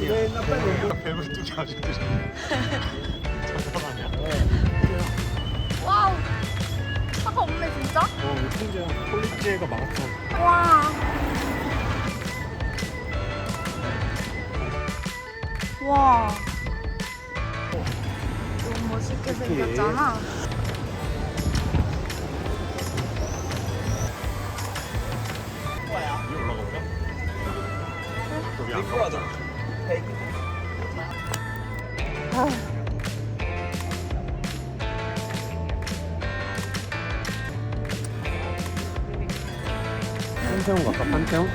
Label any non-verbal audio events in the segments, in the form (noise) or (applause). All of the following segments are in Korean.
굴뚝이 아직도 저 사람이야? 와우. 차가 없네 진짜. 어 통제야 폴리지가 많았어 와. 와. 너무 멋있게 생겼잖아. 위에 올라가 보자 여기 안 가자 판테온 갈까 판테온?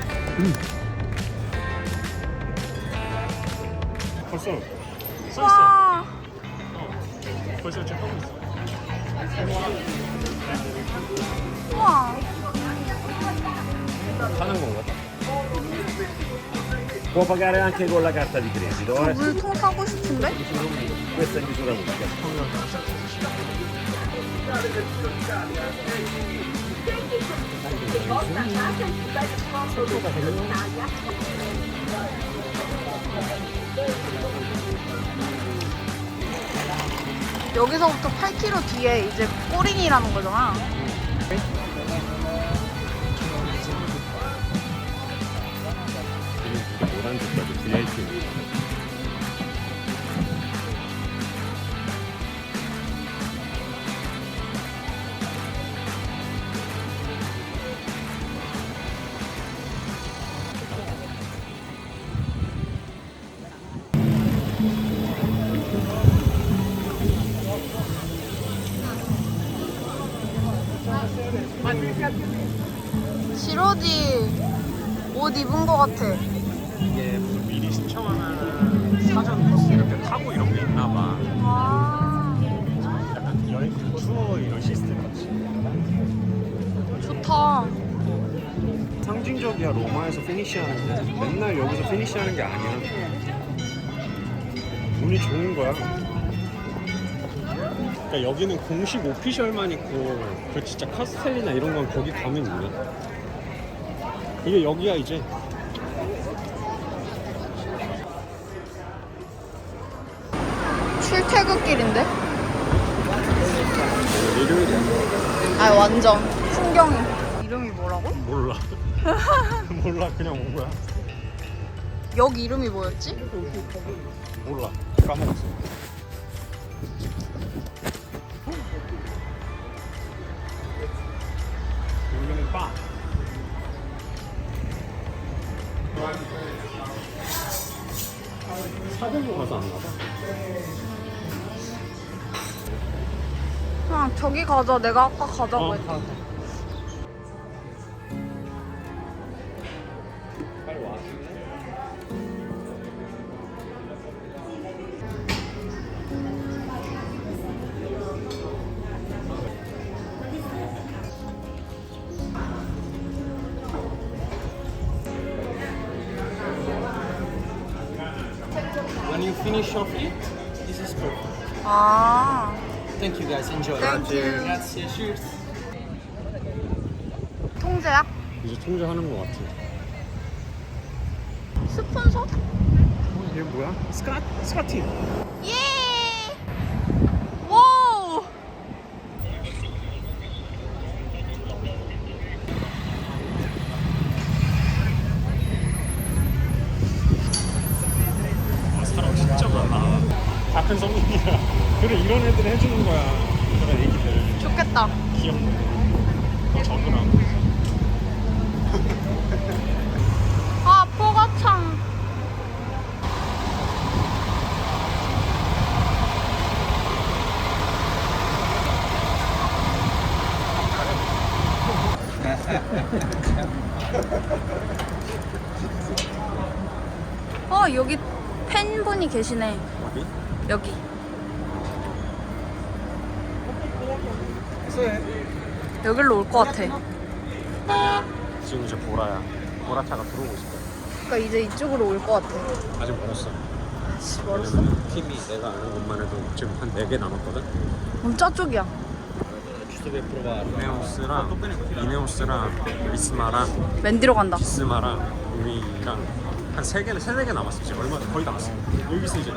벌써 Può pagare anche con la carta di credito, eh? 물통 사고 싶은데? Questa è misura unica. 여기서부터 8km 뒤에 이제 꼬링이라는 거잖아. Danke für das Gleiche. 사전 코스 이렇게 타고 이런 게 있나 봐. 와. 약간 여행 투어 이런 시스템 같이. 좋다. 상징적이야 로마에서 피니시하는데 맨날 여기서 피니시하는 게 아니야. 운이 좋은 거야. 그러니까 여기는 공식 오피셜만 있고 그 진짜 카스텔리나 이런 건 거기 가면 있네. 이게 여기야 이제. 출퇴근길인데? 일요일이야. 아 완전 풍경이. 이름이 뭐라고? 몰라. (laughs) 몰라 그냥 온 거야. 여기 이름이 뭐였지? 몰라. 까먹었어. 사대로 가서 안 가봐. 그냥 저기 가자. 내가 아까 가자고 했 가. 빨리 와. When you finish your feet, this is perfect. 아. Thank you guys, enjoy. Thank you. Grazie, cheers. 통제야? 이제 통제하는 것 같아. 스폰서? 이게 뭐야? 스카 스카티. 예! 오! 아, 사람 진짜 많아. 같은 성민이야. 애들 해주는 거야. 그런 애기들 좋겠다. 귀엽네. 더 적으라고. 아, 포가창. 어, 여기 팬분이 계시네. 어디? 여기. 여기로 올 것 같아. 지금 이제 보라야. 보라차가 들어오고 있을 거야. 그러니까 이제 이쪽으로 올 것 같아. 아직 멀었어. 씨, 멀었어? 왜냐면 팀이 내가 아는 것만 해도 지금 한 4개 남았거든? 그럼 저쪽이야. Per provare. 이네오스랑 이네오스랑 리스마랑 맨디로 간다. 비스마랑 우리랑 한세 개는 세네 개 남았어 지금 얼마 거의 다 왔어 여기서 이제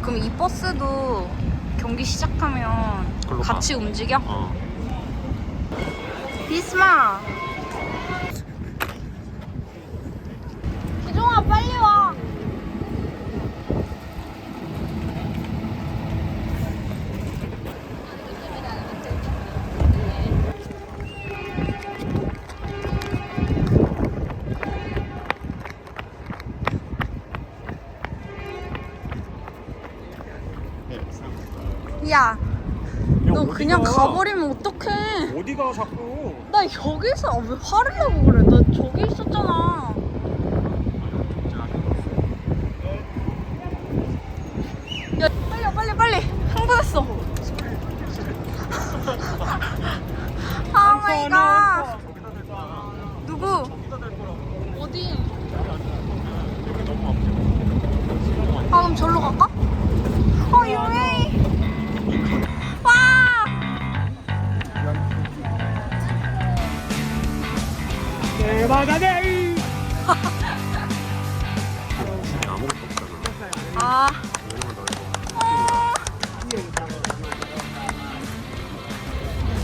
그럼 이 버스도 경기 시작하면. 같이 움직여? 어 비스마. 기종아 빨리 와. 야, 너 그냥 가버리면 어떡해? 어디가 자꾸 나 여기서 아, 왜 화를 내고 그래? 나 저기 있었잖아. 야, 빨리 빨리 빨리. 흥분했어. (laughs) 아 마이 갓. 아무것도 없잖아 아.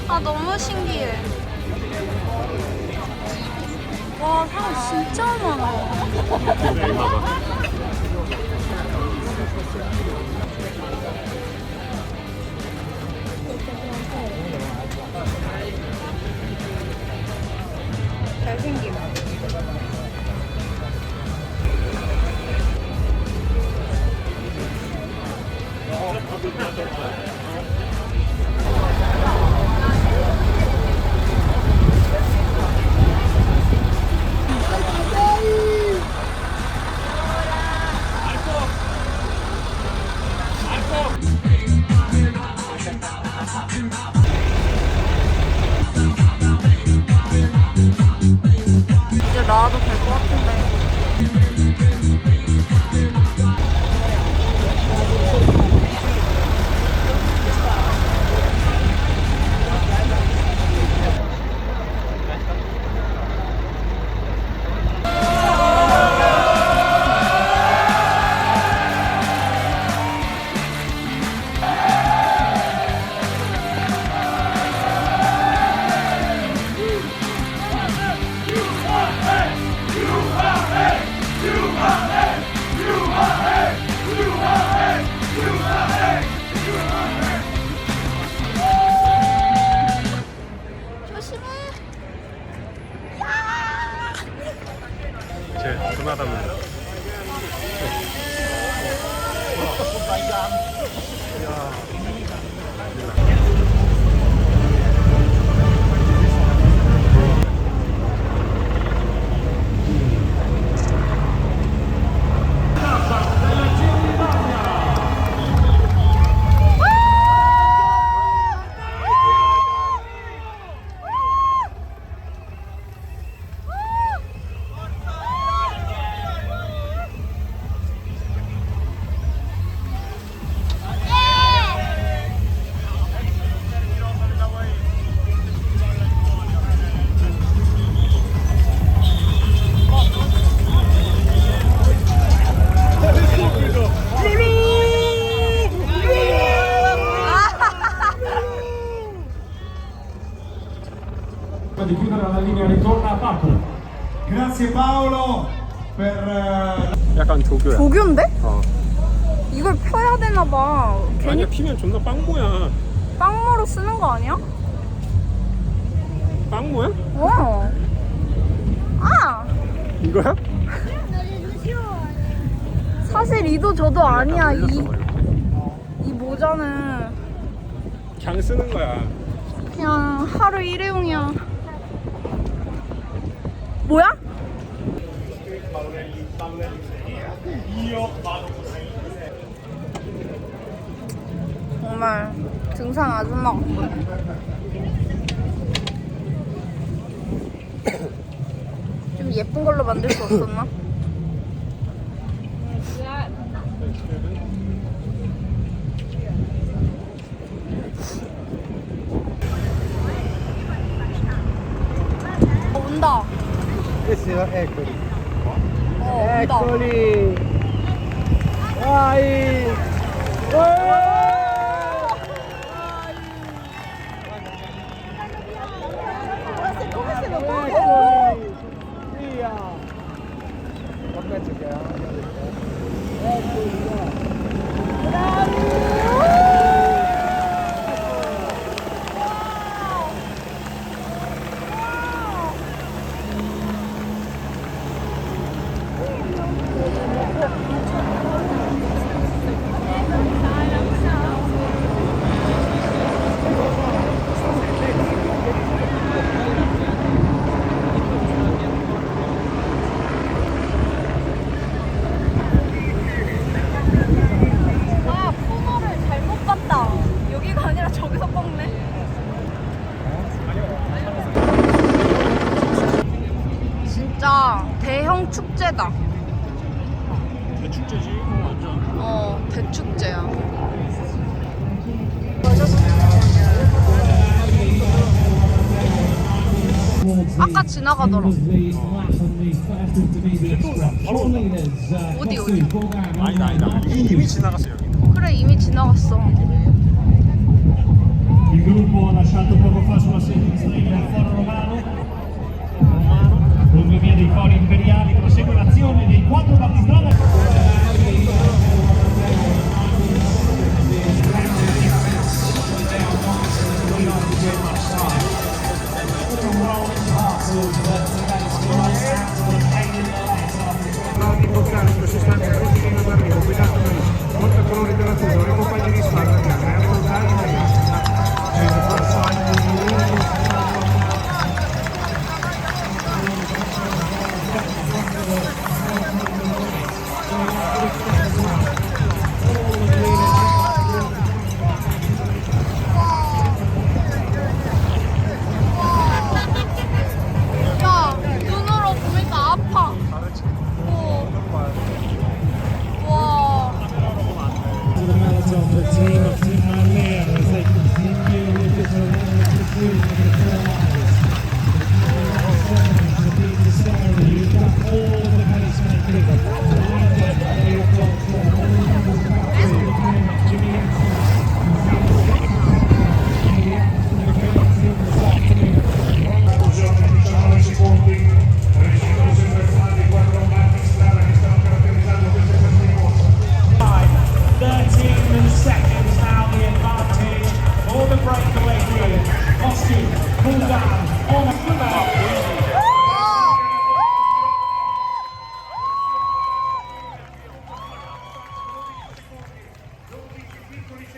아 너무 신기해. 와 사람 진짜 많아. Di chiudere la linea ritorno a Paolo. Grazie Paolo per eh, 약간 조교야 조교인데? 어 이걸 펴야 되나 봐. 괜히 아니야 피면 존나 빵모야 빵모로 쓰는 거 아니야? 빵모야? 어. 아, 이거야? 사실 이도 저도 아니야. 올렸어, 이. 이 모자는 그냥 쓰는 거야 그냥 하루 일회용이야. 뭐야? 정말 등산 아줌마. 좀 예쁜 걸로 만들 수 없었나? 어, 온다. Questi eccoli. 어. 온다. 아, 코너를 잘못 봤다. 여기가 아니라 저기서 꺾네. 진짜 대형 축제다. 대축제지 완전. 어, 대축제야. 아까 지나가더라. 어디 어디? 아니다 아니다. 이- 이미 지나갔어 여기. 그래 이미 지나갔어. Il gruppo lasciato poco fa sulla sinistra il foro romano. காவலின் Periyar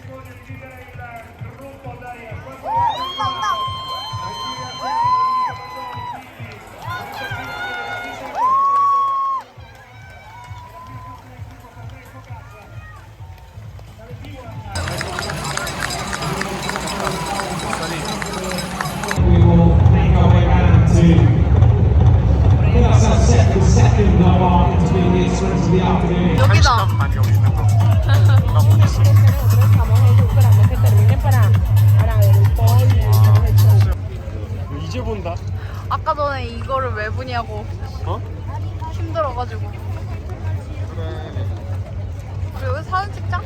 può decidere il gruppo dai 아까 전에 이거를 왜 보냐고 어? 힘들어가지고. 우리 여기 사진 찍자.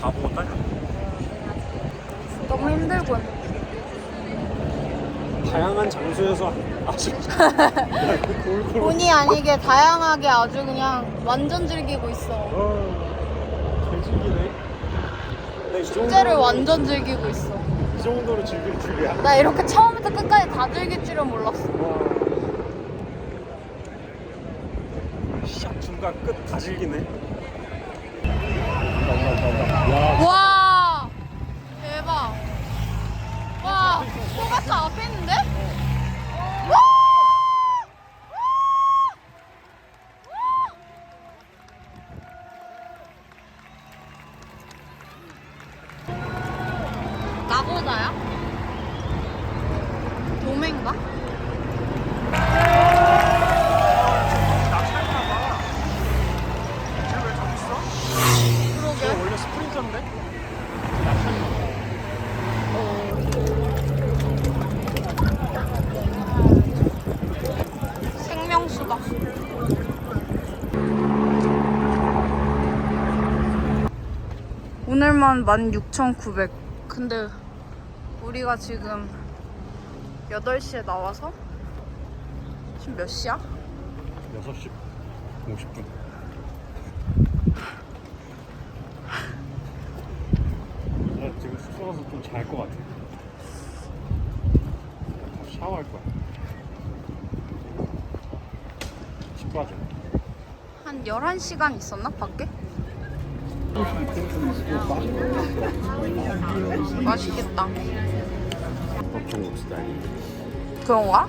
다 먹었다냐? 너 무. 다양한 장소에서 아주 (laughs) 본의 아니게 다양하게 아주 그냥 완전 즐기고 있어. 어, 개즐기네. 네, 이 축제를 정도로- 완전 즐기고 있어. 이 정도로 즐길 줄이야. 나 이렇게 처음부터 끝까지 다 즐길 줄은 몰랐어. 시작 중간 끝 다 즐기네. 2만 16,900. 근데 우리가 지금 8시에 나와서 지금 몇 시야? 6시 50분. 나 지금 숙소 가서 좀 잘 것 같아. 샤워할 거야. 집 빠져. 한 11시간 있었나? 밖에? 맛있겠다. 스타일. 그런가?